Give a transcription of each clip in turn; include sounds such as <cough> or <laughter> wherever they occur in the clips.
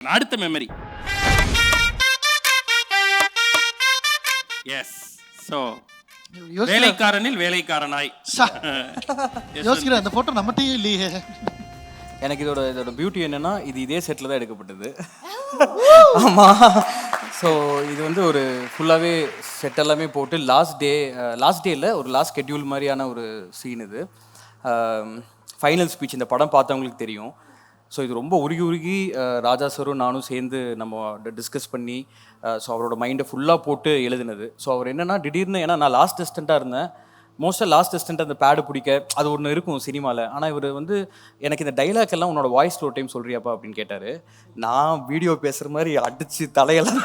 அடுத்த memory S so வேலைக்காரனில் வேலைக்காரனாய். <laughs> யோசிக்கிறேன் அந்த போட்டோ நம்மகிட்டயும் இல்லையே. எனக்கு இதோட இதோட பியூட்டி என்னன்னா இது இதே செட்டில் தான் எடுக்கப்பட்டது. <laughs> ஆமாம் ஸோ இது வந்து ஒரு ஃபுல்லாகவே செட் எல்லாமே போட்டு லாஸ்ட் டே லாஸ்ட் டேயில் ஒரு லாஸ்ட் ஸ்கெட்யூல் மாதிரியான ஒரு சீன் இது. ஃபைனல் ஸ்பீச் இந்த படம் பார்த்தவங்களுக்கு தெரியும். ஸோ இது ரொம்ப உருகி உருகி ராஜா சரும் நானும் சேர்ந்து நம்ம டிஸ்கஸ் பண்ணி ஸோ அவரோட மைண்டை ஃபுல்லாக போட்டு எழுதினது. ஸோ அவர் என்னென்னா திடீர்னு ஏன்னா நான் லாஸ்ட் டெஸ்டண்ட்டாக இருந்தேன். மோஸ்ட்டாக லாஸ்ட் டெஸ்டன்ட் அந்த பேடு பிடிக்க அது ஒன்று இருக்கும் சினிமாவில் ஆனால் இவர் வந்து எனக்கு இந்த டைலாக் எல்லாம் உன்னோட வாய்ஸ் ஒரு டைம் சொல்கிறியாப்பா அப்படின்னு கேட்டார். நான் வீடியோ பேசுகிற மாதிரி அடித்து தலையெல்லாம்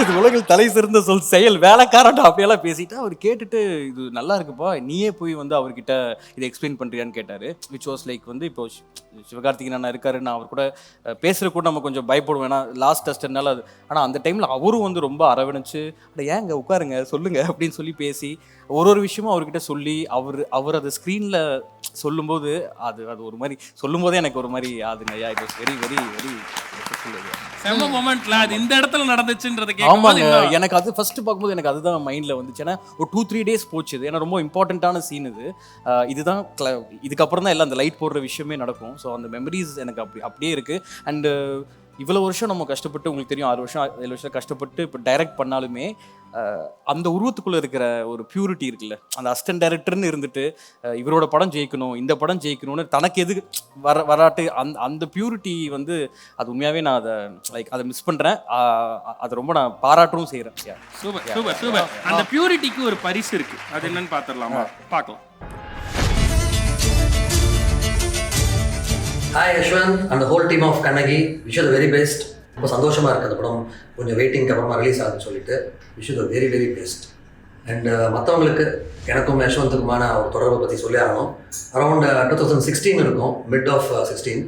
இது உலகில் தலை சிறந்த சொல் செயல் வேலைக்காரன்டா அப்படியெல்லாம் பேசிட்டு அவர் கேட்டுட்டு இது நல்லா இருக்குப்பா நீயே போய் வந்து அவர்கிட்ட இதை எக்ஸ்பிளைன் பண்ணுறியான்னு கேட்டார். விச் வாஸ் லைக் வந்து இப்போ சி- சிவகார்த்திகேயன் அண்ணா இருக்காரு நான் அவர் கூட பேசுகிற கூட நம்ம கொஞ்சம் பயப்படுவோம். ஏன்னா லாஸ்ட் டெஸ்ட்னால அது ஆனால் அந்த டைமில் அவரும் வந்து ரொம்ப அரவணைச்சு அட ஏங்க உட்காருங்க சொல்லுங்க அப்படின்னு சொல்லி பேசி ஒரு ஒரு விஷயமும் அவர்கிட்ட சொல்லி அவர் அவர் அதை ஸ்க்ரீனில் சொல்லும்போது அது அது ஒரு மாதிரி சொல்லும்போதே எனக்கு ஒரு மாதிரி ஆகுதுங்க ஐயா it was very very very செம்ம மொமெண்ட்ல அது இந்த இடத்துல நடந்துச்சுன்றத ஆமாங்க. எனக்கு அது ஃபர்ஸ்ட் பார்க்கும்போது எனக்கு அதுதான் மைண்டில் வந்துச்சு. ஏன்னா ஒரு டூ த்ரீ டேஸ் போச்சு ஏன்னா ரொம்ப இம்பார்ட்டண்ட்டான சீன் இது. இதுதான் இதுக்கப்புறம் தான் எல்லாம் அந்த லைட் போடுற விஷயமே நடக்கும். ஸோ அந்த மெமரிஸ் எனக்கு அப்படி அப்படியே இருக்கு. அண்டு இவ்வளோ வருஷம் நம்ம கஷ்டப்பட்டு உங்களுக்கு தெரியும் ஆறு வருஷம் ஏழு வருஷம் கஷ்டப்பட்டு இப்போ டைரக்ட் பண்ணாலுமே அந்த உருவத்துக்குள்ளே இருக்கிற ஒரு பியூரிட்டி இருக்குல்ல. அந்த அசிஸ்டன்ட் டைரக்டர்னு இருந்துட்டு இவரோட படம் ஜெயிக்கணும் இந்த படம் ஜெயிக்கணும்னு தனக்கு எது வர வராட்டு அந்த அந்த பியூரிட்டி வந்து அது உண்மையாகவே நான் அதை லைக் அதை மிஸ் பண்ணுறேன் அதை ரொம்ப நான் பாராட்டவும் செய்கிறேன் சூப்பர் சூப்பர் சூப்பர் அந்த பியூரிட்டிக்கு ஒரு பரிசு இருக்கு. அது என்னன்னு பாத்துடலாமா பார்க்கலாம் ஹாய் யஷ்வந்த் அந்த whole team of Kannagi wish the very best ரொம்ப சந்தோஷமாக இருக்குது அந்த படம். கொஞ்சம் வெயிட்டிங்க்கு அப்புறமா ரிலீஸ் ஆகுதுன்னு சொல்லிட்டு wish the very very best and மற்றவங்களுக்கு எனக்கும் யஷ்வந்துக்குமான ஒரு தொடர்பை பற்றி சொல்லி ஆகணும். அரௌண்ட் டூ தௌசண்ட் சிக்ஸ்டீன் இருக்கும். மிட் ஆஃப் சிக்ஸ்டீன்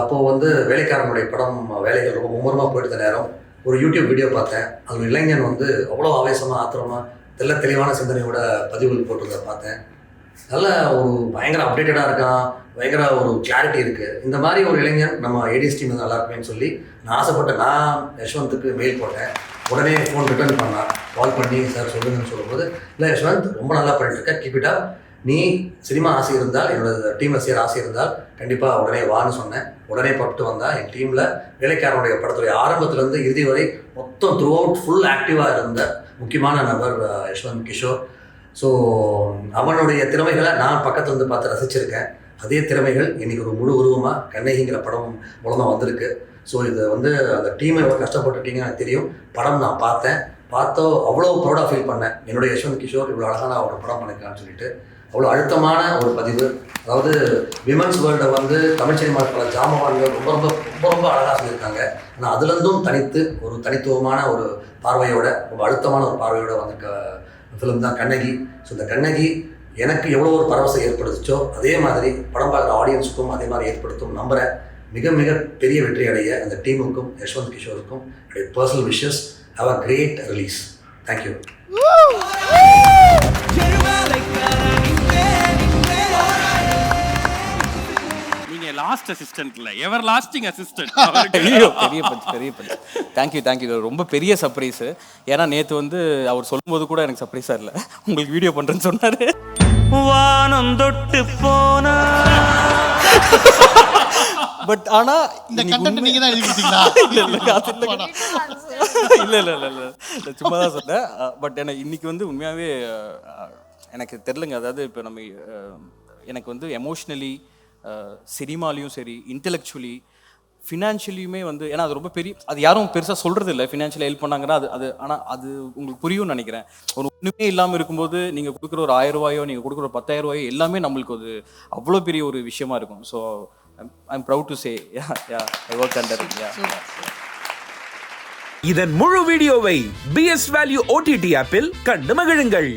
அப்போது வந்து வேலைக்காரனுடைய படம் வேலைகள் ரொம்ப மும்முரமாக போயிட்டு நேரம். ஒரு யூடியூப் வீடியோ பார்த்தேன். அதில் இளைஞன் வந்து அவ்வளோ ஆவேசமாக ஆத்திரமாக தெல்ல தெளிவான சிந்தனையோட பதிவுகள் போட்டிருந்த பார்த்தேன். நல்ல ஒரு பயங்கர அப்டேட்டடாக இருக்கான் பயங்கர ஒரு கிளாரிட்டி இருக்குது இந்த மாதிரி ஒரு இளைஞர் நம்ம ஏடிஎஸ் டீம் நல்லா இருக்குமேன்னு சொல்லி நான் ஆசைப்பட்ட நான் யஷ்வந்த்துக்கு மெயில் போட்டேன். உடனே ஃபோன் ரிட்டர்ன் பண்ணான். கால் பண்ணி சார் சொல்லுங்கன்னு சொல்லும்போது இல்லை யஷ்வந்த் ரொம்ப நல்லா பண்ணிட்டுருக்க. கீப் இட் அப் நீ சினிமா ஆசை இருந்தால் என்னோட டீமில் சேர ஆசை இருந்தால் கண்டிப்பாக உடனே வான்னு சொன்னேன். உடனே பட்டு வந்தா என் டீமில் வேலைக்காரனுடைய படத்துடைய ஆரம்பத்துலேருந்து இறுதி வரை மொத்தம் த்ரூ அவுட் ஃபுல் ஆக்டிவாக இருந்த முக்கியமான நபர் யஷ்வந்த் கிஷோர். ஸோ அவனுடைய திறமைகளை நான் பக்கத்தில் இருந்து பார்த்து ரசிச்சிருக்கேன். அதே திறமைகள் இன்றைக்கி ஒரு முழு உருவமாக கண்ணகிங்கிற படம் மூலமாக வந்திருக்கு. ஸோ இதை வந்து அந்த டீமை எவ்வளோ கஷ்டப்பட்டுட்டீங்க எனக்கு தெரியும். படம் நான் பார்த்தேன். பார்த்தோ அவ்வளோ ப்ரௌடாக ஃபீல் பண்ணேன். என்னுடைய யஷ்வந்த் கிஷோர் இவ்வளோ அழகான ஒரு படம் பண்ணிருக்கான்னு சொல்லிட்டு. அவ்வளோ அழுத்தமான ஒரு பதிவு. அதாவது விமன்ஸ் வேர்ல்டை வந்து தமிழ் சினிமா பல ஜாமவான்கள் ரொம்ப ரொம்ப ரொம்ப ரொம்ப அழகாக சொல்லியிருக்காங்க. ஆனால் அதுலேருந்தும் தனித்து ஒரு தனித்துவமான ஒரு பார்வையோட ரொம்ப அழுத்தமான ஒரு பார்வையோட வந்திருக்க ஃபிலிம் தான் கண்ணகி. ஸோ இந்த கண்ணகி எனக்கு எவ்வளோ ஒரு பரவசம் ஏற்படுத்துச்சோ அதே மாதிரி படம் பார்க்குற ஆடியன்ஸுக்கும் அதே மாதிரி ஏற்படுத்தும் நம்புகிறேன் மிக மிக பெரிய வெற்றி அடைய அந்த டீமுக்கும் யஷ்வந்த் கிஷோருக்கும் என்னுடைய personal wishes have a great release thank you last assistant இல்ல. எவர் லாஸ்டிங் அசிஸ்டன்ட் ஐயோ பெரிய பஞ்ச் பெரிய பஞ்ச் தேங்க்யூ தேங்க்யூ ரொம்ப பெரிய சர்ப்ரைஸு ஏன்னா நேற்று வந்து அவர் சொல்லும்போது கூட எனக்கு சர்ப்ரைஸாக இல்லை. உங்களுக்கு வீடியோ பண்ணுறேன்னு சொன்னார். வானம் தொட்டு போனா. பட் ஆனால் இந்த கண்டென்ட் நீங்க தான் எழுதி கொடுத்தீங்களா? <laughs> இல்ல இல்ல அது இல்ல. இல்ல இல்ல இல்ல இல்ல. இல்ல சும்மா தான் சொன்னேன் பட் எனக்கு இன்னைக்கு வந்து உண்மையாவே எனக்கு தெரிலங்க. அதாவது இப்போ நம்ம எனக்கு வந்து எமோஷ்னலி சினிமாலையும் சரி இன்டெலெக்சுவலி ஃபினான்ஷியலியுமே வந்து ஏன்னா அது ரொம்ப பெரிய அது யாரும் பெருசாக சொல்கிறது இல்லை ஃபினான்ஷியல் ஹெல்ப் பண்ணாங்கன்னா அது அது ஆனால் அது உங்களுக்கு புரியும்னு நினைக்கிறேன். ஒரு ஒன்றுமே இல்லாமல் இருக்கும்போது நீங்கள் கொடுக்குற ஒரு ஆயிரம் ரூபாயோ நீங்கள் கொடுக்குற ஒரு பத்தாயிரம் ரூபாயோ எல்லாமே நம்மளுக்கு அது அவ்வளோ பெரிய ஒரு விஷயமா இருக்கும். So I'm proud to say ya ya I work under ya இதன் முழு வீடியோவை பிஎஸ் வேல்யூ ஓடிடி ஆப்பில் கண்டு மகிழுங்கள்.